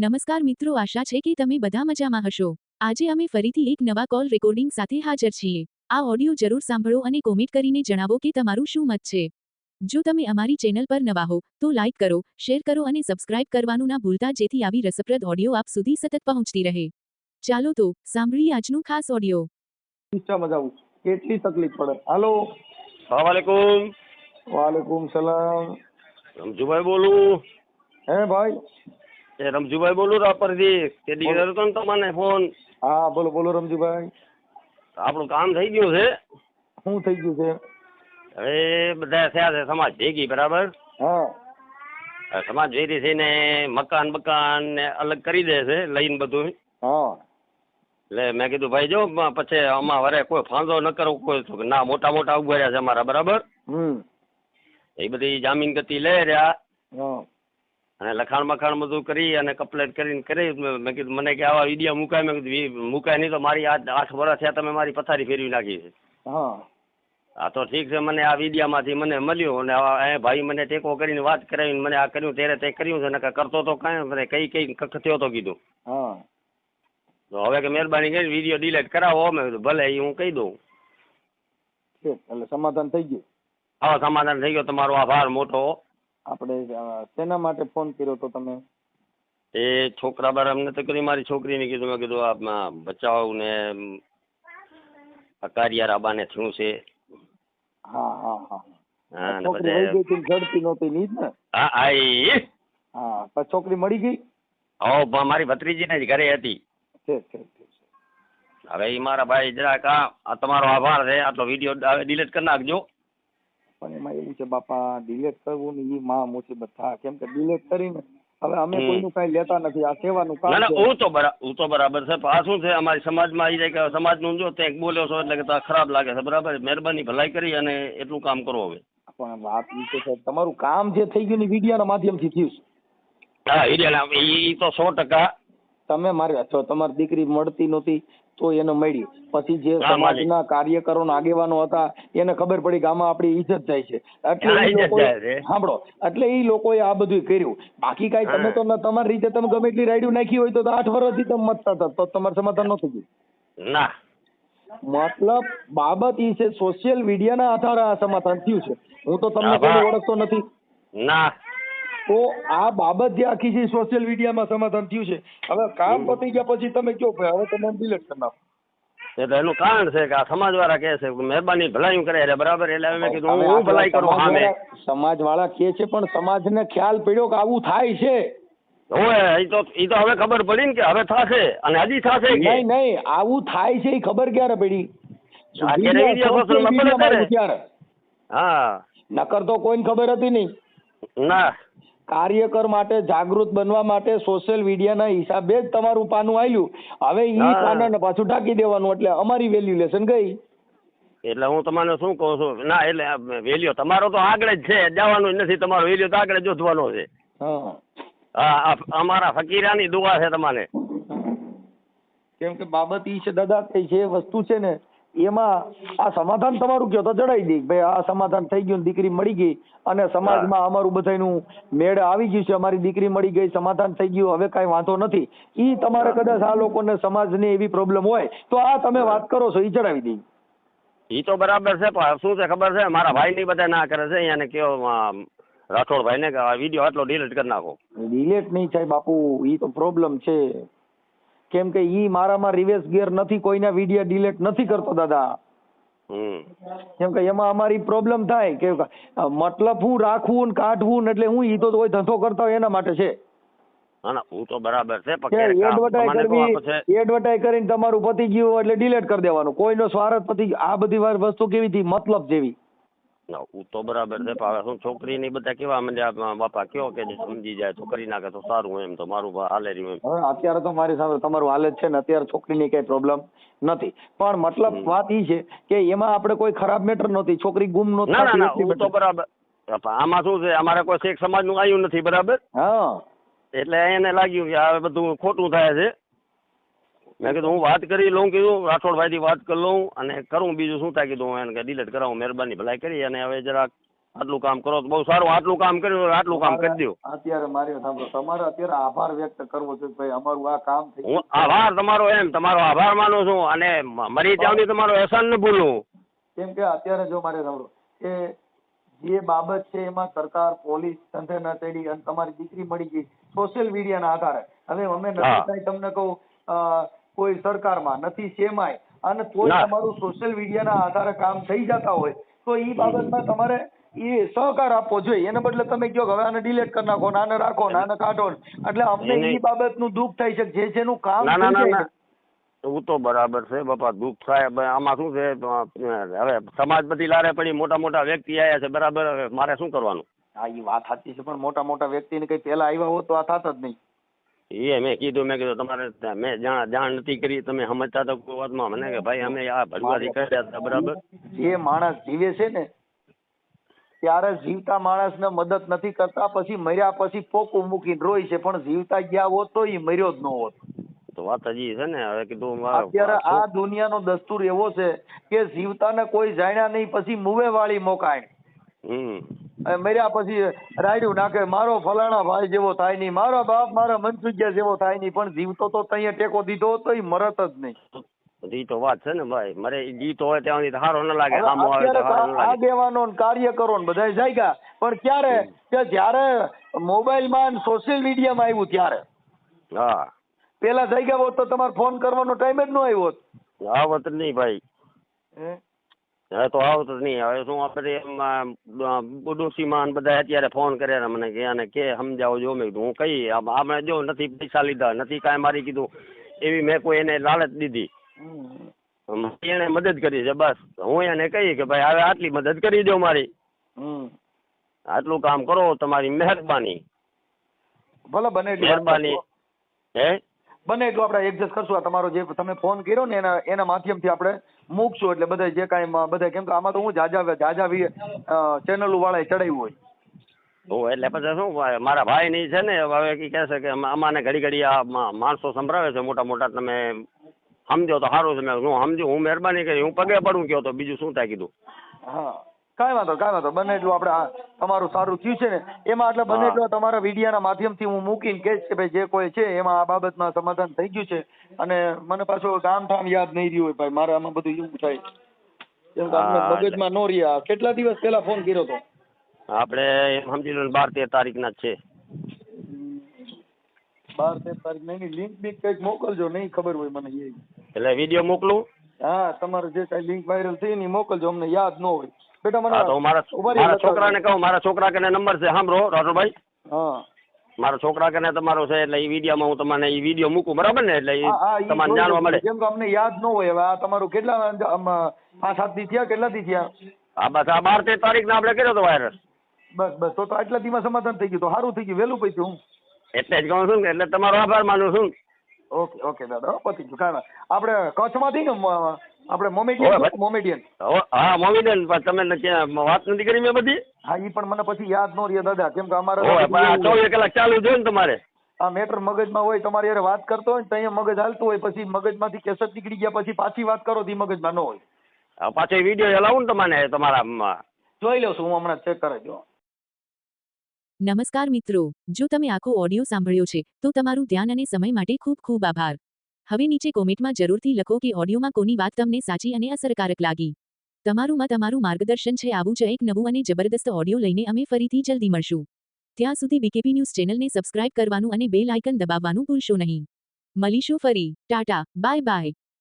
નમસ્કાર મિત્રો આશા છે કે તમે બધા મજામાં હશો. આજે અમે ફરીથી એક નવા કોલ રેકોર્ડિંગ સાથે હાજર છીએ. આ ઓડિયો જરૂર સાંભળો અને કોમેન્ટ કરીને જણાવો કે તમારું શું મત છે. જો તમે અમારી ચેનલ પર નવા હો તો લાઇક કરો શેર કરો અને સબસ્ક્રાઇબ કરવાનું ના ભૂલતા જેથી આવી રસપ્રદ ઓડિયો આપ સુધી સતત પહોંચતી રહે. ચાલો તો સાંભળીએ આજનું ખાસ ઓડિયો. કેટલી તકલીફ પડે. હાલો. વાલેકુમ. વાલેકુમ સલામ. સમજુભાઈ બોલું. હે ભાઈ. એ રમજુભાઈ બોલું રાપરથી તે દી કર્યો હતો ને તમને ફોન. હા બોલો બોલો રમજુભાઈ. આપણું કામ થઈ ગયું છે. શું થઈ ગયું છે? હવે બધા થયા છે સમાજ ભેગી બરાબર? હા. સમાજ ભેગી થઈને મકાન બકાન ને અલગ કરી દે છે લઈને બધું હા. એટલે મેં કીધું ભાઈ જો પછી આમાં વરે કોઈ ફાંદો ન કરો કોઈ ના મોટા મોટા ઊભા રહ્યા છે અમારા બરાબર? હમ. એ બધી જામીન ગતિ લઈ રહ્યા. હા. અને લખાણ મખાણ બધું કરી અને કમ્પ્લેટ કરીને કરી. મેં કીધું મને કે આવા વીડિયો મુકાય. મેં કીધું મુકાય નહીં તો મારી આ આઠ વર્ષ થયા તમે મારી પથારી ફેરવી નાખી છે. હા. હા તો ઠીક છે મને આ વિડીયામાંથી મને મળ્યું અને આ એ ભાઈ મને ટેકો કરીને વાત કરાવીને મને આ કર્યું ત્યારે તે કર્યું છે નકર કરતો તો કાંઈ મને કઈ કઈ કખ થયો તો કીધું. હા. તો હવે કે મહેરબાની કરી વીડિયો ડિલીટ કરાવો મેં કીધું ભલે એ હું કહી દઉં. એટલે સમાધાન થઈ ગયું. હા સમાધાન થઈ ગયો. તમારો આભાર મોટો. આપણે શેના માટે ફોન કર્યો તો તમે? એ છોકરા બાર અમને તો કરી મારી છોકરીને કીધું મેં કીધું આ બચાવ ને અકારિયા રાબાને થયું છે? હા હા હા. હા નહોતી ની જ ને? હા એ હા છોકરી મળી ગઈ? હો મારી ભત્રીજીને જ ઘરે હતી. હવે એ મારા ભાઈ જરાક આ તમારો આભાર છે આટલો વીડિયો ડિલીટ કરી નાખજો. પણ એમાં એવું છે બાપા ડિલેટ કરવું ને ઈ માં મુસીબત થાય. કેમ કે ડિલેટ કરીને હવે અમે કોઈનું કઈ લેતા નથી. આ સેવાનું કામ ના હું તો બરાબર હું તો બરાબર છે. પણ આ શું છે અમારી સમાજમાં એ કે સમાજનું જો તે બોલ્યો છો એટલે કે ખરાબ લાગે છે. બરાબર? મહેરબાની ભલાઈ કરી અને એટલું કામ કરો હવે. પણ વાત એ છે સાહેબ તમારું કામ જે થઈ ગયું ને વિડિયાના માધ્યમથી થયું હા એ તો સો ટકા તમે મારે જો તમારી દીકરી મળતી નહોતી તો એને મળી પછી જે. સમાજના કાર્યકરો આગેવાનો હતા એને ખબર પડી કે આમાં આપણી ઇજ્જત જાય છે. એટલે. સાંભળો એટલે એ લોકોએ આ બધું કર્યું. બાકી કાંઈ તમે તો તમારી રીતે તમે ગમે એટલી રાયડું નાખી હોય તો આઠ વર્ષથી તમે મતતા હતા તો તમારે સમાધાન નહોતું થયું. ના. મતલબ બાબત ઈ છે સોશિયલ મીડિયાના આધારે આ સમાધાન થયું છે. હું તો તમને કોઈ ઓળખતો નથી. ના. તો આ બાબત જે આખી છે સોશિયલ મીડિયામાં સમાધાન થયું છે. હવે કામ પતી ગયા પછી તમે કયો ભાઈ હવે તમે ડિલેટ કરી નાખો. એ તો એનું કારણ છે કે આ સમાજવાળા કે છે મહેરબાની ભલાઈ કરે છે બરાબર એટલે મેં કીધું હું ભલાઈ કરું સામે. સમાજ વાળા કે છે પણ સમાજને ખ્યાલ પડ્યો કે આવું થાય છે. હવે એ તો એ તો હવે ખબર પડી ને કે હવે થશે અને હજી થશે નહીં નહીં આવું થાય છે એ ખબર ક્યારે પડી? હા. નકર તો કોઈને ખબર હતી નહીં. ના. કાર્યકર માટે જાગૃત બનવા માટે સોશિયલ મીડિયાના હિસાબે જ તમારું પાનું આવ્યું હવે ઈ પાનાને પાછું ઢાંકી દેવાનું એટલે અમારી વેલ્યુલેશન ગઈ. એટલે હું તમને શું કહું છું? ના એટલે વેલ્યુ તમારો તો આગળ જ છે. જવાનું નથી. તમારો વેલ્યો તો આગળ જ જોધવાનો છે. હા. હા અમારા ફકીરાની દુઆ છે તમારે. કેમ કે બાબત ઈ છે દાદા કે જે વસ્તુ છે ને એમાં આ સમાધાન તમારું કયો તો જણાવી દઈ ભાઈ આ સમાધાન થઈ ગયું દીકરી મળી ગઈ અને સમાજમાં અમારું બધાનું મેળ આવી ગયું છે અમારી દીકરી મળી ગઈ સમાધાન થઈ ગયું હવે કાંઈ વાંધો નથી. ઈ તમારે કદાચ આ લોકોને સમાજને એવી પ્રોબ્લેમ હોય તો આ તમે વાત કરો છો ઈ જણાવી દઈ એ તો બરાબર છે પણ શું છે ખબર છે? મારા ભાઈ ની બધા ના કરે છે અહીંયા કેવો રાઠોડ ભાઈ ને આ વીડિયો આટલો ડિલીટ કરી નાખો. ડિલીટ નહીં થાય બાપુ ઈ તો પ્રોબ્લેમ છે. કેમ કે ઈ મારામાં રિવેસ ગિયર નથી કોઈના વીડિયો ડિલેટ નથી કરતો દાદા. કેમ કે એમાં અમારી પ્રોબ્લેમ થાય કે મતલબ હું રાખવું ને કાઢવું ને એટલે હું ઈ તો કોઈ ધંધો કરતા હોય એના માટે છે. હું તો બરાબર છે એડવર્ટાઈઝ કરીને તમારું પતી ગયું એટલે ડિલીટ કરી દેવાનું. કોઈનો સ્વાર્થ પતી. આ બધી વાર વસ્તુ કેવી હતી? મતલબ જેવી. ના હું તો બરાબર છે પણ હવે શું છોકરી ની બધા કેવા મને બાપા કયો કે સમજી જાય તો કરી નાખે તો સારું એમ તો મારું હાલે રહ્યું એમ. હવે અત્યારે તો મારી સામે તમારું હાલત છે ને અત્યારે છોકરીની કઈ પ્રોબ્લેમ નથી. પણ મતલબ વાત ઈ છે કે એમાં આપણે કોઈ ખરાબ મેટર નહોતી છોકરી ગુમ નહોતી ના ના ના હું તો બરાબર. આમાં શું છે અમારે કોઈ શેખ સમાજનું આવ્યું નથી બરાબર? હા. એટલે એને લાગ્યું કે આ બધું ખોટું થાય છે. મેં કીધું હું વાત કરી લઉં કીધું રાઠોડભાઈથી વાત કરી લઉં અને કરું. બીજું શું થાય? કીધું હું એને ડિલેટ કરાવું મહેરબાની ભલાઈ કરી. અને હવે જરાક આટલું કામ કરો તો બહુ સારું. આટલું કામ કર્યું આટલું કામ કરી દો અત્યારે મારે સાંભળો. તમારે અત્યારે આભાર વ્યક્ત કરવો છે ભાઈ અમારું આ કામ થઈ હું આભાર તમારો એમ. તમારો આભાર માનું છું અને મરી ત્યાં તમારો એહસાન ન ભૂલું. કેમ કે અત્યારે જો મારે સાંભળો કે જે બાબત છે એમાં સરકાર પોલીસ સંથે ન ચડી અને તમારી દીકરી મળી ગઈ સોશિયલ મીડિયાના આધારે. હવે અમે નથી તમને કહું કોઈ સરકારમાં નથી સેમાય અને તોય ના. તમારું સોશિયલ મીડિયાના આધારે કામ થઈ જતા હોય. તો એ બાબતમાં તમારે એ સહકાર આપવો જોઈએ. એને બદલે તમે કહો કે હવે આને ડિલીટ કરી નાખો ને આને રાખો ને આને કાઢો એટલે અમને એ. બાબતનું દુઃખ થાય છે જે જેનું કામ ના ના ના જાય તો બરાબર છે બાપા દુઃખ થાય. આમાં શું છે? હવે સમાજ બધી લારે પડી મોટા મોટા વ્યક્તિ આવ્યા છે. બરાબર હવે મારે શું કરવાનું? હા એ વાત સાચી છે પણ મોટા મોટા વ્યક્તિને કઈ પહેલા આવ્યા હોત તો આ થાત જ નહીં. એ મેં કીધું મેં કીધું તમારે મેં જાણ જાણ નથી કરી તમે સમજતા તો કોઈ વાતમાં મને કે ભાઈ અમે આ ભરવાથી કર્યા હતા બરાબર? જે માણસ જીવે છે ને ત્યારે જીવતા માણસને મદદ નથી કરતા પછી મર્યા પછી પોકું મૂકીને રોય છે પણ જીવતા ગયા હોત તો એ મર્યો જ ન હોત. તો વાત હજી છે ને હવે કીધું અત્યારે આ દુનિયાનો દસ્તુર એવો છે કે જીવતાને કોઈ જાણ્યા નહીં પછી મુવે વાળી મોકાય. હમ. મર્યા પછી રાયડું નાખે મારો ફલાણા ભાઈ જેવો થાય નહીં મારો બાપ મારા મનસુખિયા જેવો થાય નહીં પણ જીવતો તો તઅહીંયા ટેકો દીધો હોત તો એ મરત જ નહીં. તો વાત છે ને ભાઈ મારે જીતો હોય ત્યાં સુધી સારો ન લાગે સામો આવે તો સારો ન આ લાગે. આગેવાનો ને કાર્યકરો ને બધા જાગ્યા પણ ક્યારે? કે જ્યારે મોબાઈલમાં સોશિયલ મીડિયામાં આવ્યું ત્યારે. હા. પેલા જાગ્યા હોત તો તમારે ફોન કરવાનો ટાઈમ જ ન આવ્યો હોત. આવત નહીં ભાઈ. હે? હવે તો આવતો જ નહીં. હવે શું આપણે ડોશીમાં બધા અત્યારે ફોન કર્યા મને કે અને કે સમજાવો જો મેં કીધું હું કઈ આપણે જો નથી પૈસા લીધા નથી કાંઈ મારી કીધું. એવી મેં કોઈ એને લાલચ દીધી. એને મદદ કરી છે બસ. હું એને કહી કે ભાઈ હવે આટલી મદદ કરી દો મારી. આટલું કામ કરો તમારી મહેરબાની. ભલે બને મહેરબાની. હે? બને એટલું આપણે એડજસ્ટ કરશું. આ તમારો જે તમે ફોન કર્યો ને એના એના માધ્યમથી આપણે મૂકશું એટલે બધા જે કાંઈ બધા કેમ કે આમાં તો હું જાજા જાજા ચેનલો વાળાએ ચડાવ્યું હોય. ઓ એટલે પછી શું મારા ભાઈ ની છે ને હવે ઈ કહે છે કે અમા- અમાને ઘડી ઘડી આ માણસો સંભળાવે છે મોટા મોટા તમે સમજો તો સારું છે. મેં હું સમજુ હું મહેરબાની કરી હું પગે પડું કયો તો બીજું શું થાય કીધું? હા. કાંઈ વાંધો કાંઈ વાંધો. બને એટલું આપણે તમારું સારું થયું છે ને. એમાં એટલે બને એટલું તમારા મીડિયાના માધ્યમથી હું મૂકીને કહીશ કે ભાઈ જે કોઈ છે એમાં આ બાબતમાં સમાધાન થઈ ગયું છે. અને મને પાછું ગામ ઠામ યાદ નહીં રહ્યું હોય ભાઈ. મારે આમાં બધું એવું થાય. કેમ કે અમને મગજમાં ન રહ્યા. કેટલા દિવસ પહેલા ફોન કર્યો હતો આપણે એમ સમજી લો બાર તેર તારીખના જ છે. બાર તેર તારીખ નહીં લિંક બીક કંઈક મોકલજો. નહીં ખબર હોય મને એ. એટલે વીડિયો મોકલું. હા તમારે જે કાંઈ લિંક વાયરલ થઈ ને મોકલજો. અમને યાદ ન હોય. બેટા મને તો મારા મારા છોકરાને કહું મારા છોકરા કને નંબર છે સાંભળો રાઠોડભાઈ. હા. મારા છોકરા કને તમારો છે એટલે એ વિડીયોમાં હું તમને એ વીડિયો મૂકું બરાબર ને? એટલે તમને જાણવા મળે. કેમ કે અમને યાદ ન હોય હવે આ તમારું કેટલા આ સાત દી થયા કેટલા દી થયા? હા બસ આ બાર તેર તારીખ ના આપણે કર્યો તો વાયરસ. બસ બસ તો તો આટલા દીમાં સમાધાન થઈ ગયું તો સારું થઈ ગયું વહેલું પૈસું હું. એટલે જ કહું છું ને એટલે તમારો આભાર માનું છું ઓકે ઓકે દાદા પતી ગયું કાંઈ આપણે કચ્છમાંથી ને આપણે મોમેડિયન મોમેડિયન. હા મોમેડિયન પણ તમે ને વાત નથી કરી મેં બધી? હા ઈ પણ મને પછી યાદ ન રહ્યા દાદા કેમ કે અમારે ચોવીસ કલાક ચાલુ જોઈએ ને તમારે. આ મેટર મગજમાં હોય તમારી હારે વાત કરતો હોય ત્યાં તો અહીંયા મગજ હાલતું હોય પછી મગજમાંથી કેસેટ નીકળી ગયા પછી પાછી વાત કરો તે ઈ મગજમાં ન હોય. આ પાછો વીડિયો ચલાવું ને તમને તમારા જોઈ લઉં છું હું હમણાં ચેક કરી દો નમસ્કાર મિત્રો જો તમે આખો ઓડિયો સાંભળ્યો છે તો તમારું ધ્યાન અને સમય માટે ખૂબ ખૂબ આભાર. હવે નીચે કોમેન્ટમાં જરૂરથી લખો કે ઓડિયોમાં કોની વાત તમને સાચી અને અસરકારક લાગી. તમારું મત અમારું માર્ગદર્શન છે. આવું જ એક નવું અને જબરદસ્ત ઓડિયો લઈને અમે ફરીથી જલ્દી મળશું. ત્યાં સુધી બીકેપી ન્યૂઝ ચેનલને સબસ્ક્રાઇબ કરવાનું અને બેલ આઇકન દબાવવાનું ભૂલશો નહીં. મળીશું ફરી. ટાટા. Bye bye.